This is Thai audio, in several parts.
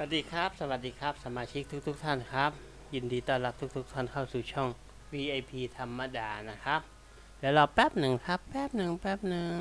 สวัสดีครับ สวัสดีครับ สมาชิกทุกๆทท่านครับ ยินดีต้อนรับทุกๆท่านเข้าสู่ช่อง VIP ธรรมดานะครับเดี๋ยวรอแป๊บหนึ่งครับ แป๊บหนึ่งแป๊บหนึ่ง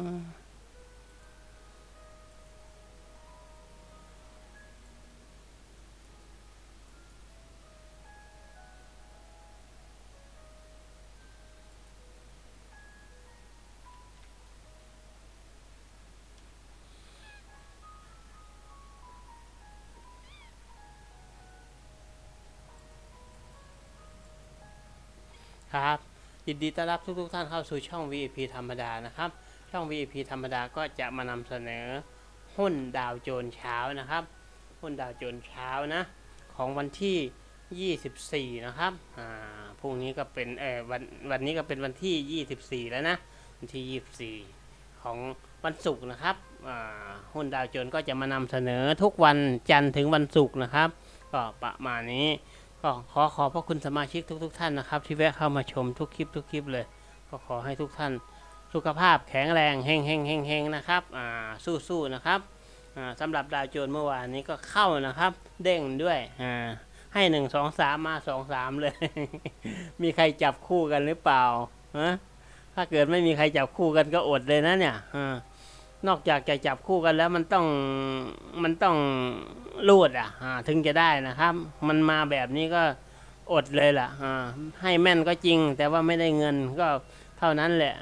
ครับยินดีต้อนรับทุกๆท่านเข้าสู่ช่อง VIP ธรรมดานะครับ ช่อง VIP ธรรมดาก็จะมานำเสนอหุ้นดาวโจนเช้านะครับ หุ้นดาวโจนเช้านะของวันที่ 24 นะครับอ่าพรุ่งนี้ก็เป็นเออวันวันนี้ก็เป็นวันที่ 24 แล้วนะวันที่ 24 ของวันศุกร์นะครับอ่าหุ้นดาวโจนก็จะมานำเสนอทุกวันจันทร์ถึงวันศุกร์นะครับ ก็ประมาณนี้ ก็ขอขอบพระคุณสมาชิกทุก ๆ ท่านนะครับ ที่แวะเข้ามาชมทุกคลิปทุกคลิปเลย ก็ขอให้ทุกท่านสุขภาพแข็งแรงเฮงเฮงเฮงเฮงนะครับอ่าสู้ๆนะครับอ่าสำหรับดาวโจนส์เมื่อวานนี้ก็เข้านะครับ เด้งด้วยอ่าให้หนึ่งสองสามมาสองสามเลย มีใครจับคู่กันหรือเปล่าฮะถ้าเกิดไม่มีใครจับคู่กันก็อดเลยนะเนี่ยอา นอกจากจะจับคู่กันแล้วมันต้องมันต้องรูดอะอ่าถึงจะได้นะครับ มันมาแบบนี้ก็อดเลยล่ะอ่าให้แม่นก็จริง แต่ว่าไม่ได้เงินก็เท่านั้นแหละ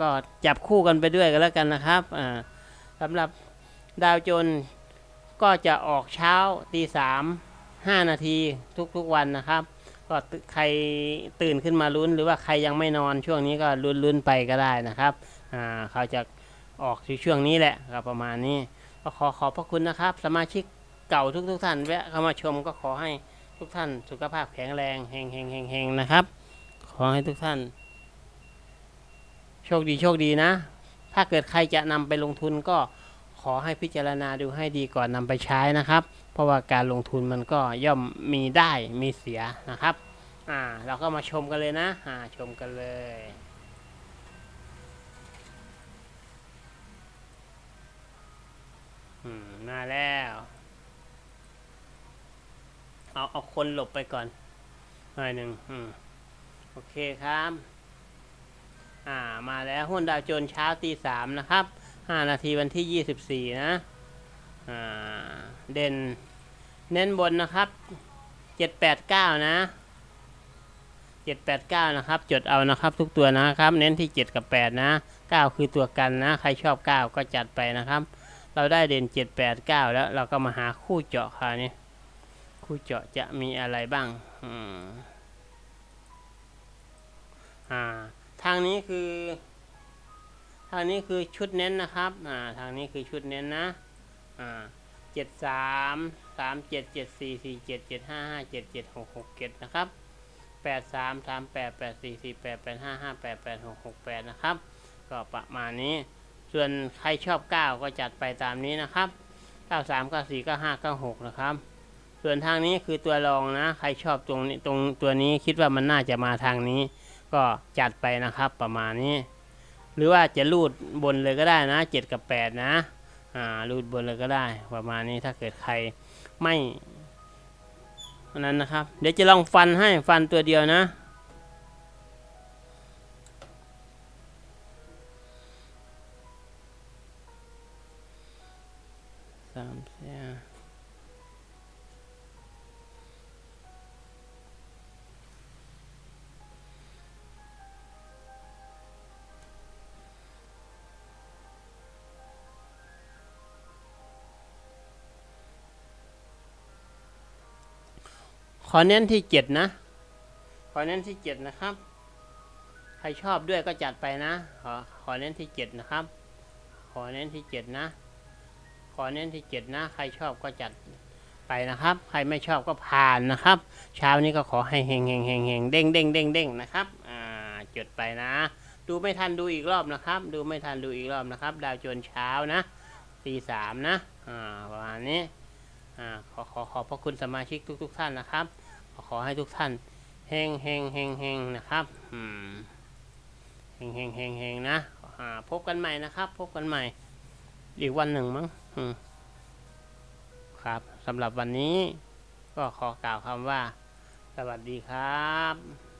ก็จับคู่กันไปด้วยกันแล้วกันนะครับสำหรับดาวโจนก็จะออกเช้าตีสามห้านาทีทุกๆวันนะครับ ก็ใครตื่นขึ้นมาลุ้น หรือว่าใครยังไม่นอนช่วงนี้ก็ลุ้นๆไปก็ได้นะครับเขาจะ ออกที่ช่วงนี้แหละก็ประมาณนี้ก็ขอขอบพระคุณนะครับ สมาชิกเก่าทุกๆท่านแวะเข้ามาชมก็ขอให้ทุกท่านสุขภาพแข็งแรงเฮงเฮงเฮงเฮงนะครับ ขอให้ทุกท่าน โชคดีโชคดีนะ ถ้าเกิดใครจะนำไปลงทุนก็ขอให้พิจารณาดูให้ดีก่อนนำไปใช้นะครับ เพราะว่าการลงทุนมันก็ย่อมมีได้มีเสียนะครับ อ่า เราก็มาชมกันเลยนะอ่าชมกันเลย มาแล้ว เอาเอาคนหลบไปก่อนหน่อยหนึ่งอืมโอเคครับ อ่า มาแล้วหุ้นดาวโจนเช้าตีสามนะครับห้านาทีวันที่ยี่สิบสี่นะ อ่า เด่น เน้นบนนะครับเจ็ดแปดเก้านะเจ็ดแปดเก้านะครับ จดเอานะครับทุกตัวนะครับ เน้นที่เจ็ดกับแปดนะเก้าคือตัวกันนะ ใครชอบเก้าก็จัดไปนะครับ เราได้เด่นเจ็ดแปดเก้าแล้วเราก็มาหาคู่เจาะคราวนี้คู่เจาะจะมีอะไรบ้างอ่า ทางนี้คือ ทางนี้คือชุดเน้นนะครับ อ่า ทางนี้คือชุดเน้นนะ อ่าเจ็ดสามสามเจ็ดเจ็ดสี่สี่เจ็ดเจ็ดห้าห้าเจ็ดเจ็ดหกหกเจ็ดนะครับแปดสามสามแปดแปดสี่สี่แปดแปดห้าห้าแปดแปดหกหกแปดนะครับ ก็ประมาณนี้ ส่วนใครชอบเก้าก็จัดไปตามนี้นะครับเก้าสามเก้าสี่ก้าห้าก้าหกนะครับ ส่วนทางนี้คือตัวรองนะ ใครชอบตรงนี้ตรงตัวนี้คิดว่ามันน่าจะมาทางนี้ ก็จัดไปนะครับประมาณนี้ หรือว่าจะรูดบนเลยก็ได้นะเจ็ดกับแปดนะอ่ารูดบนเลยก็ได้ ประมาณนี้ถ้าเกิดใครไม่นั้นนะครับ เดี๋ยวจะลองฟันให้ฟันตัวเดียวนะ อเน้นที่เจ็ดนะ ขอเน้นที่เจ็ดนะครับ ใครชอบด้วยก็จัดไปนะ ขอขอเน้นที่เจ็ดนะครับ ขอเน้นที่เจ็ดนะ ขอเน้นที่เจ็ดนะ ใครชอบก็จัดไปนะครับ ใครไม่ชอบก็ผ่านนะครับ เช้านี้ก็ขอให้เฮงเฮงเฮงเฮงเด้งเด้งเด้งเด้งนะครับ อ่าจดไปนะ ดูไม่ทันดูอีกรอบนะครับ ดูไม่ทันดูอีกรอบนะครับ ดาวโจนส์เช้านะตีสามนะ อ่า ประมาณนี้ อ่า ขอขอขอบพระคุณสมาชิกทุก ๆ ท่านนะครับ ขอให้ทุกท่านเฮงเฮงเฮงเฮงนะครับเฮงเฮงเฮงเฮงนะพบกันใหม่นะครับ พบกันใหม่ อีกวันหนึ่งมั้งครับสำหรับวันนี้ก็ขอกล่าวคำว่า สวัสดีครับ